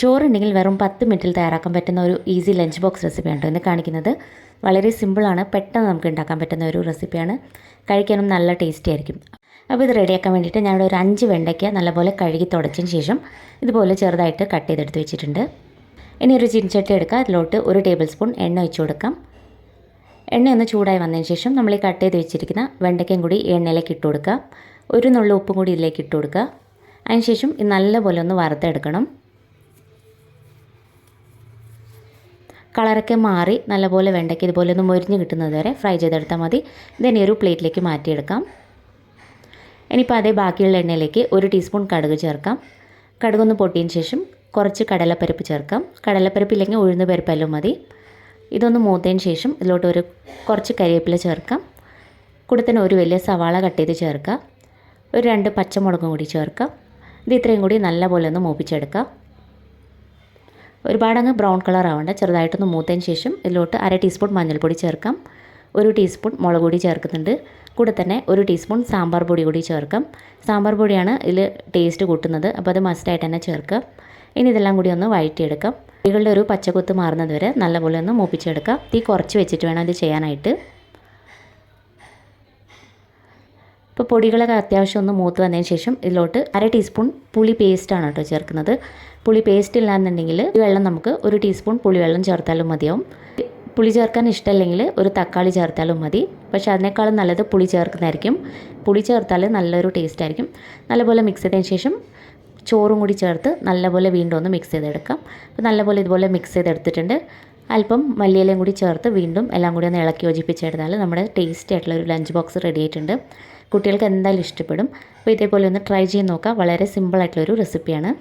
ചോറുണ്ടെങ്കിൽ വെറും പത്ത് മിനിറ്റിൽ തയ്യാറാക്കാൻ പറ്റുന്ന ഒരു ഈസി ലഞ്ച് ബോക്സ് റെസിപ്പിയാണ് ഇന്ന് കാണിക്കുന്നത്. വളരെ സിമ്പിളാണ് പെട്ടെന്ന് നമുക്ക് ഉണ്ടാക്കാൻ പറ്റുന്ന ഒരു റെസിപ്പിയാണ് കഴിക്കാനും നല്ല ടേസ്റ്റി ആയിരിക്കും. അപ്പോൾ ഇത് റെഡിയാക്കാൻ വേണ്ടിയിട്ട് ഞാനിവിടെ ഒരു അഞ്ച് വെണ്ടയ്ക്ക നല്ലപോലെ കഴുകി തുടച്ചതിന് ശേഷം ഇതുപോലെ ചെറുതായിട്ട് കട്ട് ചെയ്തെടുത്ത് വെച്ചിട്ടുണ്ട്. ഇനി ഒരു ചിൻചട്ടി എടുക്കുക അതിലോട്ട് ഒരു ടേബിൾ സ്പൂൺ എണ്ണ ഒഴിച്ച് കൊടുക്കാം. എണ്ണ ഒന്ന് ചൂടായി വന്നതിന് ശേഷം നമ്മൾ ഈ കട്ട് ചെയ്ത് വെച്ചിരിക്കുന്ന വെണ്ടയ്ക്കയും കൂടി എണ്ണയിലേക്ക് ഇട്ട് കൊടുക്കുക ഒരു നുള്ളു ഉപ്പും കൂടി ഇതിലേക്ക് ഇട്ട് കൊടുക്കുക അതിനുശേഷം ഇത് നല്ലപോലെ ഒന്ന് വറുത്തെടുക്കണം. കളറൊക്കെ മാറി നല്ലപോലെ വെണ്ടയ്ക്ക് ഇതുപോലെ ഒന്ന് മൊരിഞ്ഞ് കിട്ടുന്നത് വരെ ഫ്രൈ ചെയ്തെടുത്താൽ മതി. ഇതിനെ ഒരു പ്ലേറ്റിലേക്ക് മാറ്റിയെടുക്കാം. ഇനിയിപ്പോൾ അതേ ബാക്കിയുള്ള എണ്ണയിലേക്ക് ഒരു ടീസ്പൂൺ കടുക് ചേർക്കാം. കടുകൊന്ന് പൊട്ടിയതിന് ശേഷം കുറച്ച് കടലപ്പരിപ്പ് ചേർക്കാം. കടലപ്പരിപ്പ് ഇല്ലെങ്കിൽ ഉഴുന്ന് പരിപ്പല്ലോ മതി. ഇതൊന്ന് മൂത്തതിന് ശേഷം ഇതിലോട്ട് ഒരു കുറച്ച് കരിവേപ്പില ചേർക്കാം. കൂടെ തന്നെ ഒരു വലിയ സവാള കട്ട് ചെയ്ത് ചേർക്കാം. ഒരു രണ്ട് പച്ചമുളകും കൂടി ചേർക്കാം. ഇത് ഇത്രയും കൂടി നല്ലപോലെ ഒന്ന് മൂപ്പിച്ചെടുക്കാം. ഒരുപാട് അങ്ങ് ബ്രൗൺ കളർ ആവേണ്ട ചെറുതായിട്ടൊന്ന് മൂത്തതിന് ശേഷം ഇതിലോട്ട് അര ടീസ്പൂൺ മഞ്ഞൾപ്പൊടി ചേർക്കാം. ഒരു ടീസ്പൂൺ മുളക് പൊടി ചേർക്കുന്നുണ്ട്. കൂടെ തന്നെ ഒരു ടീസ്പൂൺ സാമ്പാർ പൊടി കൂടി ചേർക്കാം. സാമ്പാർ പൊടിയാണ് ഇതിൽ ടേസ്റ്റ് കൂട്ടുന്നത്. അപ്പോൾ അത് മസ്റ്റായിട്ട് തന്നെ ചേർക്കുക ഇനി ഇതെല്ലാം കൂടി ഒന്ന് വഴറ്റിയെടുക്കാം. പൊടികളുടെ ഒരു പച്ചക്കുത്ത് മാറുന്നത് വരെ നല്ലപോലെ ഒന്ന് മൂപ്പിച്ചെടുക്കാം. തീ കുറച്ച് വെച്ചിട്ട് വേണം ഇത് ചെയ്യാനായിട്ട്. ഇപ്പോൾ പൊടികളൊക്കെ അത്യാവശ്യം ഒന്ന് മൂത്ത് വന്നതിന് ശേഷം ഇതിലോട്ട് അര ടീസ്പൂൺ പുളി പേസ്റ്റാണ് കേട്ടോ ചേർക്കുന്നത്. പുളി പേസ്റ്റ് ഇല്ലാന്നുണ്ടെങ്കിൽ വെള്ളം നമുക്ക് ഒരു ടീസ്പൂൺ പുളിവെള്ളം ചേർത്താലും മതിയാവും. പുളി ചേർക്കാൻ ഇഷ്ടമല്ലെങ്കിൽ ഒരു തക്കാളി ചേർത്താലും മതി. പക്ഷേ അതിനേക്കാളും നല്ലത് പുളി ചേർക്കുന്നതായിരിക്കും. പുളി ചേർത്താൽ നല്ലൊരു ടേസ്റ്റ് ആയിരിക്കും. നല്ലപോലെ മിക്സ് ചെയ്തതിന് ശേഷം ചോറും കൂടി ചേർത്ത് നല്ലപോലെ വീണ്ടും ഒന്ന് മിക്സ് ചെയ്തെടുക്കാം. അപ്പോൾ നല്ലപോലെ ഇതുപോലെ മിക്സ് ചെയ്തെടുത്തിട്ടുണ്ട്. അല്പം മല്ലിയിലയും കൂടി ചേർത്ത് വീണ്ടും എല്ലാം കൂടി ഒന്ന് ഇളക്കി യോജിപ്പിച്ചെടുത്താൽ നമ്മുടെ ടേസ്റ്റി ആയിട്ടുള്ള ഒരു ലഞ്ച് ബോക്സ് റെഡി ആയിട്ടുണ്ട്. കുട്ടികൾക്ക് എന്തായാലും ഇഷ്ടപ്പെടും. അപ്പോൾ ഇതേപോലെ ഒന്ന് ട്രൈ ചെയ്ത് നോക്കാം. വളരെ സിമ്പിളായിട്ടുള്ളൊരു റെസിപ്പിയാണ്